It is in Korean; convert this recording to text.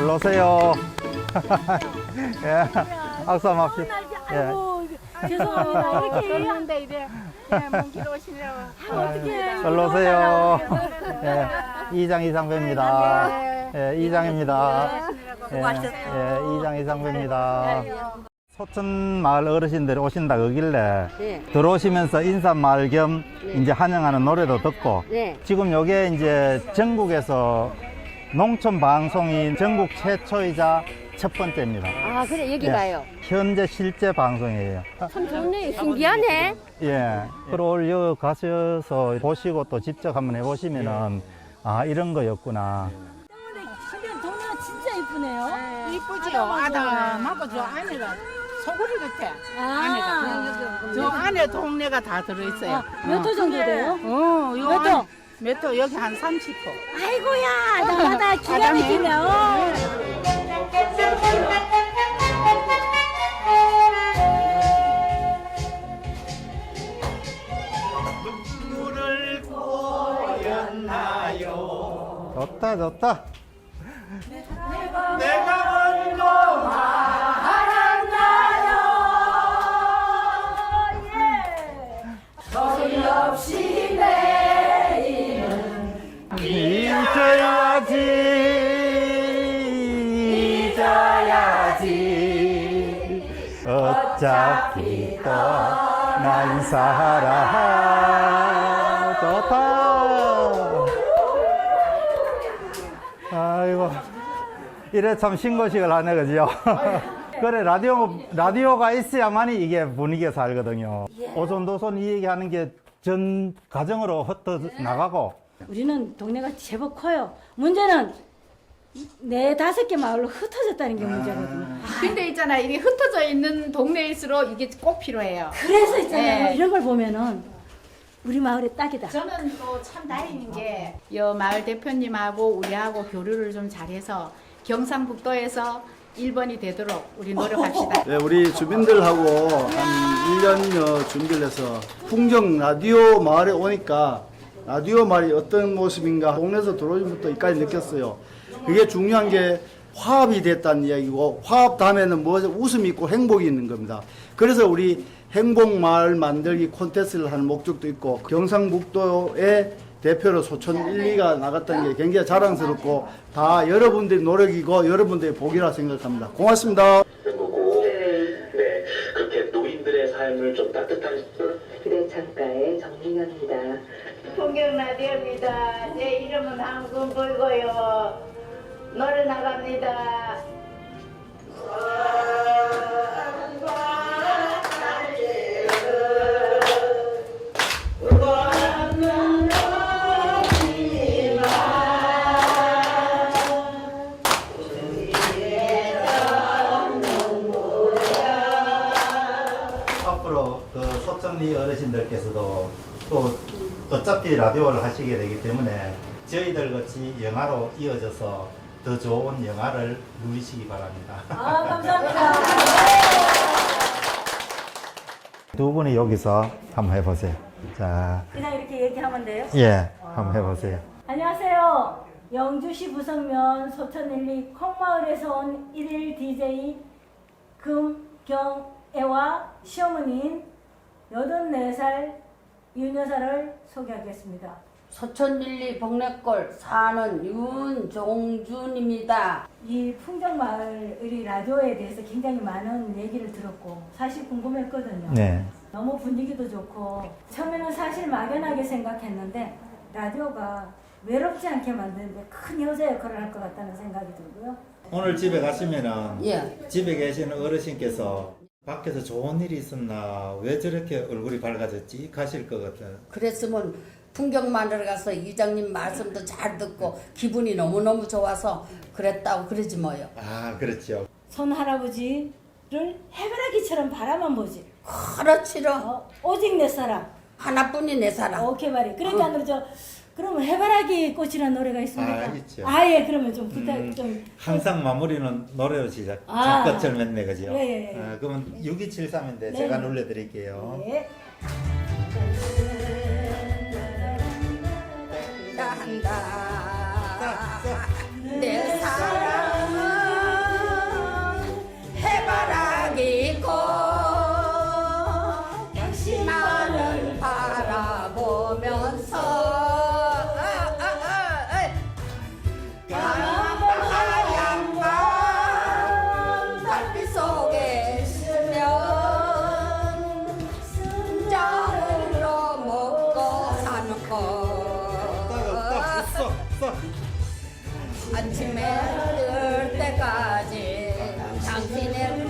일로 오세요. 예, 악수 한번 합시다. 아이고 죄송합니다. 이렇게 그런데 이래 먼길 오시려고 어떻게 일로 오세요. 예, 이장 이상배입니다. 예, 이장입니다. 예, 예, 이장 이상배입니다. 소천 마을 어르신들이 오신다 그길래 네. 들어오시면서 인사말 겸 이제 환영하는 노래도 듣고 네. 지금 요게 이제 전국에서 농촌 방송이 전국 최초이자 첫 번째입니다. 아, 그래, 여기 예. 현재 실제 방송이에요. 참 좋네. 신기하네. 예. 여 가셔서 보시고 또 직접 한번 해보시면은 아 이런 거였구나. 근데 동네가 진짜 이쁘네요. 이쁘지요 아담하고 저 안에가 소고리 같아 아, 안에가 저 안에 동네가 다 들어있어요 몇 호 정도 돼요? 어, 요 몇 호? 몇호 여기 한 30호 아이고야, 나마다 기가 아담해. 막히네. 어. 좋다 좋다. 잊어야지 어차피 떠난 사람 좋다. 아이고. 이래 참 신고식을 하네 그죠? 그래 라디오 라디오가 있어야만이 이게 분위기가 살거든요. 오손도손 이 얘기하는 게 전 가정으로 흩어 나가고. 우리는 동네가 제법 커요. 문제는 네 다섯 개 마을로 흩어졌다는 게 문제거든요. 근데 있잖아 이게 흩어져 있는 동네일수록 이게 꼭 필요해요 그래서 있잖아요. 네. 이런 걸 보면은 우리 마을의 딱이다. 저는 또 참 다행인 게, 여 마을 대표님하고 우리하고 교류를 좀 잘해서 경상북도에서 1번이 되도록 우리 노력합시다. 네, 우리 주민들하고 한 1년여 준비를 해서 풍경 라디오 마을에 오니까 라디오 마을이 어떤 모습인가 동네에서 들어오면부터 이까지 느꼈어요. 그게 중요한 게 화합이 됐다는 이야기고 화합 다음에는 뭐 웃음이 있고 행복이 있는 겁니다. 그래서 우리 행복 마을 만들기 콘테스트를 하는 목적도 있고 경상북도의 대표로 소천 1, 2가 나갔다는 게 굉장히 자랑스럽고 다 여러분들의 노력이고 여러분들의 복이라 생각합니다. 고맙습니다. 보고 네 그렇게 노인들의 삶을 좀 따뜻한 부대 창가의 정민현입니다. 풍경 라디오입니다. 제 이름은 한금 불고요. 노래 나갑니다. 앞으로 그 소천리 어르신들께서도 또 어차피 라디오를 하시게 되기 때문에 저희들 같이 영화로 이어져서 더 좋은 영화를 누리시기 바랍니다. 아, 감사합니다. 두 분이 여기서 한번 해보세요. 자, 그냥 이렇게 얘기하면 돼요? 예, 한번 해보세요. 안녕하세요. 영주시 부성면 소천일리 콩마을에서 온 일일 DJ 금경애와 시어머니인 84살 윤여사를 소개하겠습니다. 소천릴리 복내골 사는 윤종준입니다. 이 풍정마을 우리 라디오에 대해서 굉장히 많은 얘기를 들었고 사실 궁금했거든요. 네. 너무 분위기도 좋고 처음에는 사실 막연하게 생각했는데 라디오가 외롭지 않게 만드는데 큰 여자 역할을 할 것 같다는 생각이 들고요. 오늘 집에 가시면은 예. 집에 계시는 어르신께서 밖에서 좋은 일이 있었나 왜 저렇게 얼굴이 밝아졌지 가실 것 같아요. 그랬으면 풍경만으로 가서 이장님 말씀도 잘 듣고 기분이 너무너무 좋아서 그랬다고 그러지 뭐요. 아 그렇죠. 손 할아버지를 해바라기처럼 바라만 보지. 그렇지로. 어, 오직 내 사랑. 하나뿐이 내 사랑. 오케이 말이. 그러니까 어. 저 그러면 해바라기 꽃이라는 노래가 있습니까? 아, 있죠. 아예 그러면 좀 부탁 음, 좀. 항상 마무리는 노래로 시작. 아. 첫것을 맺네 그죠? 예, 예, 예. 아, 그러면 6273인데 네. 제가 눌러드릴게요. 예. 한 아침에 뜰 때까지 당신의